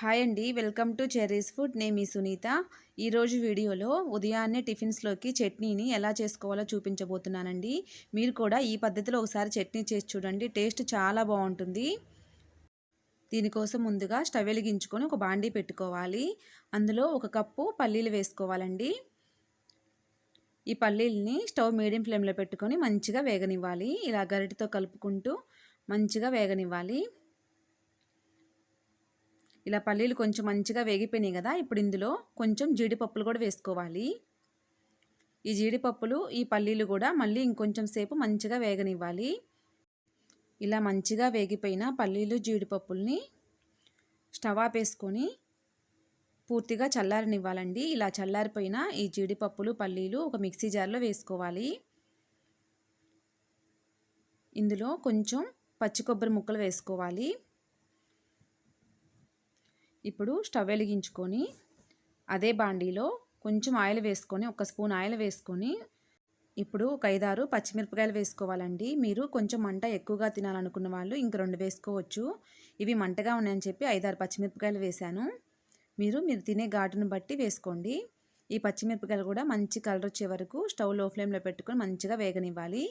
Hi అండి welcome to cherries food. నేను మీ సునీత. ఈరోజు వీడియోలో ఉదయాన్నే టిఫిన్స్లోకి చట్నీని ఎలా చేసుకోవాలో చూపించబోతున్నానండి. మీరు కూడా ఈ పద్ధతిలో ఒకసారి చట్నీ చేసి చూడండి టేస్ట్ చాలా బాగుంటుంది. దీనికోసం ముందుగా స్టవ్ వెలిగించుకొని ఒక బాండీ పెట్టుకోవాలి. అందులో ఒక కప్పు పల్లీలు వేసుకోవాలండి. ఈ పల్లీలని స్టవ్ మీడియం ఫ్లేమ్లో పెట్టుకొని మంచిగా వేగనివ్వాలి. ఇలా గరిటితో కలుపుకుంటూ మంచిగా వేగనివ్వాలి. ఇలా పల్లీలు కొంచెం మంచిగా వేగిపోయినాయి కదా ఇప్పుడు ఇందులో కొంచెం జీడిపప్పులు కూడా వేసుకోవాలి. ఈ జీడిపప్పులు ఈ పల్లీలు కూడా మళ్ళీ ఇంకొంచెం సేపు మంచిగా వేగనివ్వాలి. ఇలా మంచిగా వేగిపోయిన పల్లీలు జీడిపప్పుల్ని స్టవ్ ఆపేసుకొని పూర్తిగా చల్లారనివ్వాలండి. ఇలా చల్లారిపోయిన ఈ జీడిపప్పులు పల్లీలు ఒక మిక్సీ జార్లో వేసుకోవాలి. ఇందులో కొంచెం పచ్చి కొబ్బరి ముక్కలు వేసుకోవాలి. ఇప్పుడు స్టవ్ వెలిగించుకొని అదే బాండీలో కొంచెం ఆయిల్ వేసుకొని ఒక స్పూన్ ఆయిల్ వేసుకొని ఇప్పుడు ఒక ఐదారు పచ్చిమిరపకాయలు వేసుకోవాలండి. మీరు కొంచెం మంట ఎక్కువగా తినాలనుకున్న వాళ్ళు ఇంక రెండు వేసుకోవచ్చు. ఇవి మంటగా ఉన్నాయని చెప్పి ఐదారు పచ్చిమిరపకాయలు వేశాను. మీరు మీరు తినే ఘాటును బట్టి వేసుకోండి. ఈ పచ్చిమిరపకాయలు కూడా మంచి కలర్ వచ్చే వరకు స్టవ్లో ఫ్లేమ్లో పెట్టుకొని మంచిగా వేగనివ్వాలి.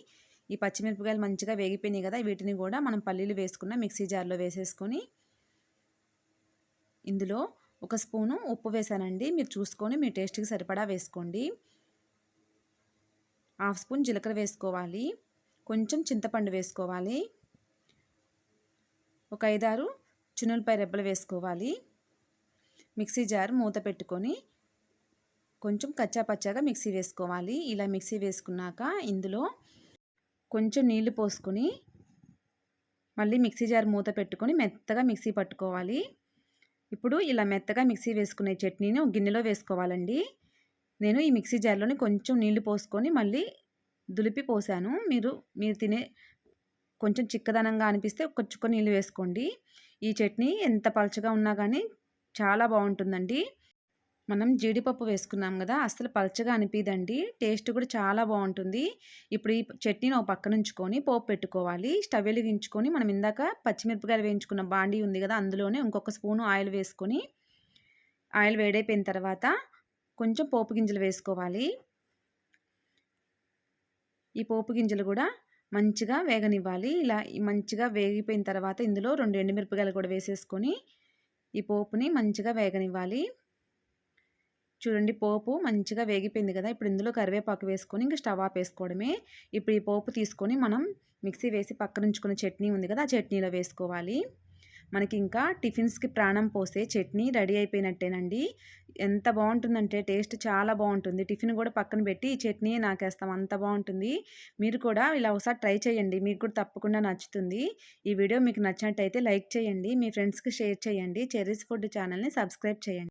ఈ పచ్చిమిరపకాయలు మంచిగా వేగిపోయినాయి కదా వీటిని కూడా మనం పల్లీలు వేసుకున్న మిక్సీ జార్లో వేసేసుకొని ఇందులో ఒక స్పూను ఉప్పు వేసానండి. మీరు చూసుకొని మీ టేస్ట్కి సరిపడా వేసుకోండి. హాఫ్ స్పూన్ జీలకర్ర వేసుకోవాలి. కొంచెం చింతపండు వేసుకోవాలి. ఒక ఐదారు చున్నులపై రెబ్బలు వేసుకోవాలి. మిక్సీ జార్ మూత పెట్టుకొని కొంచెం కచ్చా పచ్చాగా మిక్సీ వేసుకోవాలి. ఇలా మిక్సీ వేసుకున్నాక ఇందులో కొంచెం నీళ్ళు పోసుకొని మళ్ళీ మిక్సీ జార్ మూత పెట్టుకొని మెత్తగా మిక్సీ పట్టుకోవాలి. ఇప్పుడు ఇలా మెత్తగా మిక్సీ వేసుకునే చట్నీని ఒక గిన్నెలో వేసుకోవాలండి. నేను ఈ మిక్సీ జార్లోని కొంచెం నీళ్ళు పోసుకొని మళ్ళీ దులిపి పోసాను. మీరు మీరు తినే కొంచెం చిక్కదనంగా అనిపిస్తే ఒక చుక్క నీళ్ళు వేసుకోండి. ఈ చట్నీ ఎంత పలుచగా ఉన్నా కానీ చాలా బాగుంటుందండి. మనం జీడిపప్పు వేసుకున్నాం కదా అసలు పలచగా అనిపిదండి టేస్ట్ కూడా చాలా బాగుంటుంది. ఇప్పుడు ఈ చట్నీని ఒక పక్కన ఉంచుకొని పోపు పెట్టుకోవాలి. స్టవ్ వెలిగించుకొని మనం ఇందాక పచ్చిమిరపకాయలు వేయించుకున్న బాండీ ఉంది కదా అందులోనే ఇంకొక స్పూను ఆయిల్ వేసుకొని ఆయిల్ వేడైపోయిన తర్వాత కొంచెం పోపు గింజలు వేసుకోవాలి. ఈ పోపు గింజలు కూడా మంచిగా వేగనివ్వాలి. ఇలా మంచిగా వేగిపోయిన తర్వాత ఇందులో రెండు ఎండుమిరపకాయలు కూడా వేసేసుకొని ఈ పోపుని మంచిగా వేగనివ్వాలి. చూడండి పోపు మంచిగా వేగిపోయింది కదా ఇప్పుడు ఇందులో కరివేపాకు వేసుకొని ఇంకా స్టవ్ ఆఫ్ వేసుకోవడమే ఇప్పుడు ఈ పోపు తీసుకొని మనం మిక్సీ వేసి పక్కన ఉంచుకున్న చట్నీ ఉంది కదా ఆ చట్నీలో వేసుకోవాలి. మనకి ఇంకా టిఫిన్స్కి ప్రాణం పోసే చట్నీ రెడీ అయిపోయినట్టేనండి. ఎంత బాగుంటుందంటే టేస్ట్ చాలా బాగుంటుంది. టిఫిన్ కూడా పక్కన పెట్టి ఈ చట్నీ నాకేస్తాం అంత బాగుంటుంది. మీరు కూడా ఇలా ఒకసారి ట్రై చేయండి మీకు కూడా తప్పకుండా నచ్చుతుంది. ఈ వీడియో మీకు నచ్చినట్టయితే లైక్ చేయండి మీ ఫ్రెండ్స్కి షేర్ చేయండి. చెర్రీస్ ఫుడ్ ఛానల్ని సబ్స్క్రైబ్ చేయండి.